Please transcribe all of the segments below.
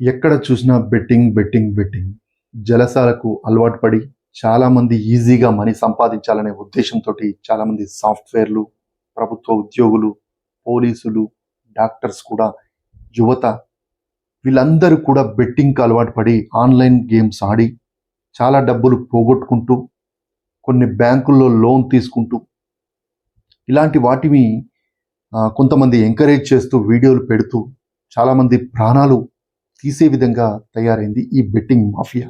ఎక్కడ చూసినా betting betting betting. జలసాలకు అలవాటు పడి చాలామంది ఈజీగా మనీ సంపాదించాలనే ఉద్దేశంతో చాలామంది సాఫ్ట్వేర్లు ప్రభుత్వ ఉద్యోగులు పోలీసులు డాక్టర్స్ కూడా యువత వీళ్ళందరూ కూడా బెట్టింగ్కి అలవాటు పడి ఆన్లైన్ గేమ్స్ ఆడి చాలా డబ్బులు పోగొట్టుకుంటూ కొన్ని బ్యాంకుల్లో లోన్ తీసుకుంటూ ఇలాంటి వాటిని కొంతమంది ఎంకరేజ్ చేస్తూ వీడియోలు పెడుతూ చాలామంది ప్రాణాలు తీసే విధంగా తయారైంది ఈ బెట్టింగ్ మాఫియా.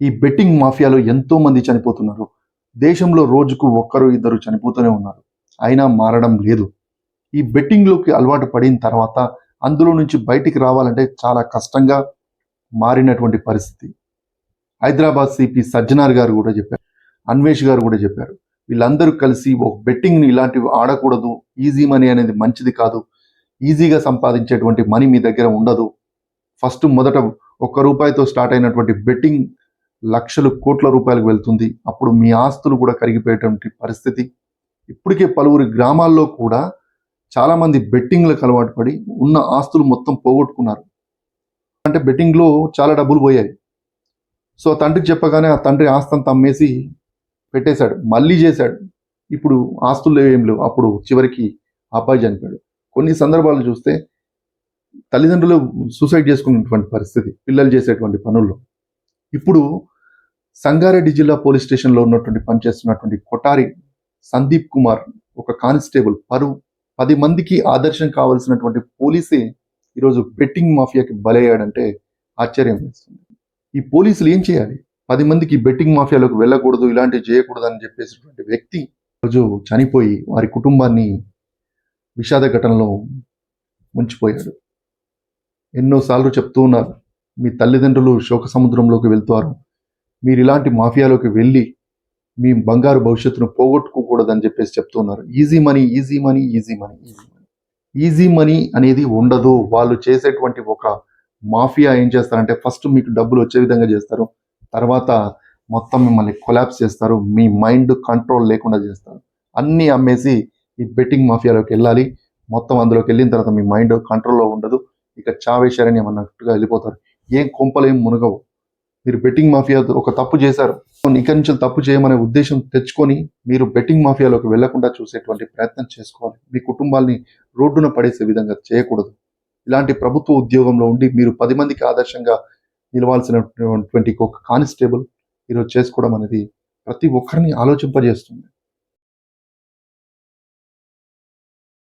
ఈ బెట్టింగ్ మాఫియాలో ఎంతో మంది చనిపోతున్నారు. దేశంలో రోజుకు ఒక్కరు ఇద్దరు చనిపోతూనే ఉన్నారు. అయినా మారడం లేదు. ఈ బెట్టింగ్లోకి అలవాటు పడిన తర్వాత అందులో నుంచి బయటికి రావాలంటే చాలా కష్టంగా మారినటువంటి పరిస్థితి. హైదరాబాద్ సిపి సజ్జనార్ గారు కూడా చెప్పారు. అన్వేష్ గారు కూడా చెప్పారు. వీళ్ళందరూ కలిసి ఒక బెట్టింగ్ని ఇలాంటివి ఆడకూడదు. ఈజీ మనీ అనేది మంచిది కాదు. ఈజీగా సంపాదించేటువంటి మనీ మీ దగ్గర ఉండదు. ఫస్ట్ మొదట ఒక్క రూపాయితో స్టార్ట్ అయినటువంటి బెట్టింగ్ లక్షలు కోట్ల రూపాయలకు వెళ్తుంది. అప్పుడు మీ ఆస్తులు కూడా కరిగిపోయేటువంటి పరిస్థితి. ఇప్పటికే పలువురు గ్రామాల్లో కూడా చాలామంది బెట్టింగ్లకు అలవాటు పడి ఉన్న ఆస్తులు మొత్తం పోగొట్టుకున్నారు. అంటే బెట్టింగ్లో చాలా డబ్బులు పోయాయి. సో తండ్రికి చెప్పగానే ఆ తండ్రి ఆస్తంతా అమ్మేసి పెట్టేశాడు. మళ్ళీ చేశాడు. ఇప్పుడు ఆస్తులు ఏం లేవు. అప్పుడు చివరికి అబ్బాయి చనిపోయాడు. కొన్ని సందర్భాలు చూస్తే తల్లిదండ్రులు సూసైడ్ చేసుకున్నటువంటి పరిస్థితి పిల్లలు చేసేటువంటి పనుల్లో. ఇప్పుడు సంగారెడ్డి జిల్లా పోలీస్ స్టేషన్లో ఉన్నటువంటి పనిచేస్తున్నటువంటి కొటారి సందీప్ కుమార్ ఒక కానిస్టేబుల్ పరు పది మందికి ఆదర్శం కావలసినటువంటి పోలీసే ఈరోజు బెట్టింగ్ మాఫియాకి బలయ్యాడంటే ఆశ్చర్యం వేస్తుంది. ఈ పోలీసులు ఏం చేయాలి? పది మందికి బెట్టింగ్ మాఫియాలోకి వెళ్ళకూడదు ఇలాంటివి చేయకూడదు అని చెప్పేసినటువంటి వ్యక్తి రోజు చనిపోయి వారి కుటుంబాన్ని విషాద ఘటనలో ముంచిపోయాడు. ఎన్నోసార్లు చెప్తూ ఉన్నారు మీ తల్లిదండ్రులు శోక సముద్రంలోకి వెళ్తారు మీరు ఇలాంటి మాఫియాలోకి వెళ్ళి మీ బంగారు భవిష్యత్తును పోగొట్టుకోకూడదని చెప్పేసి చెప్తున్నారు easy money easy money easy money easy money easy money అనేది ఉండదు. వాళ్ళు చేసేటువంటి ఒక మాఫియా ఏం చేస్తారంటే ఫస్ట్ మీకు డబ్బులు వచ్చే విధంగా చేస్తారు తర్వాత మొత్తం మిమ్మల్ని కొలాప్స్ చేస్తారు మీ మైండ్ కంట్రోల్ లేకుండా చేస్తారు. అన్నీ అమ్మేసి ఈ బెట్టింగ్ మాఫియాలోకి వెళ్ళాలి. మొత్తం అందులోకి వెళ్ళిన తర్వాత మీ మైండ్ కంట్రోల్లో ఉండదు. ఇక చావేశారని అన్నట్టుగా వెళ్ళిపోతారు. ఏం కొంపలేం మునగవు. మీరు బెట్టింగ్ మాఫియా ఒక తప్పు చేశారు. ఇక్కడి నుంచి తప్పు చేయమనే ఉద్దేశం తెచ్చుకొని మీరు బెట్టింగ్ మాఫియాలోకి వెళ్ళకుండా చూసేటువంటి ప్రయత్నం చేసుకోవాలి. మీ కుటుంబాల్ని రోడ్డున పడేసే విధంగా చేయకూడదు. ఇలాంటి ప్రభుత్వ ఉద్యోగంలో ఉండి మీరు పది మందికి ఆదర్శంగా నిలవాల్సినటువంటి ఒక కానిస్టేబుల్ ఈరోజు చేసుకోవడం అనేది ప్రతి ఒక్కరిని ఆలోచింపజేస్తుంది.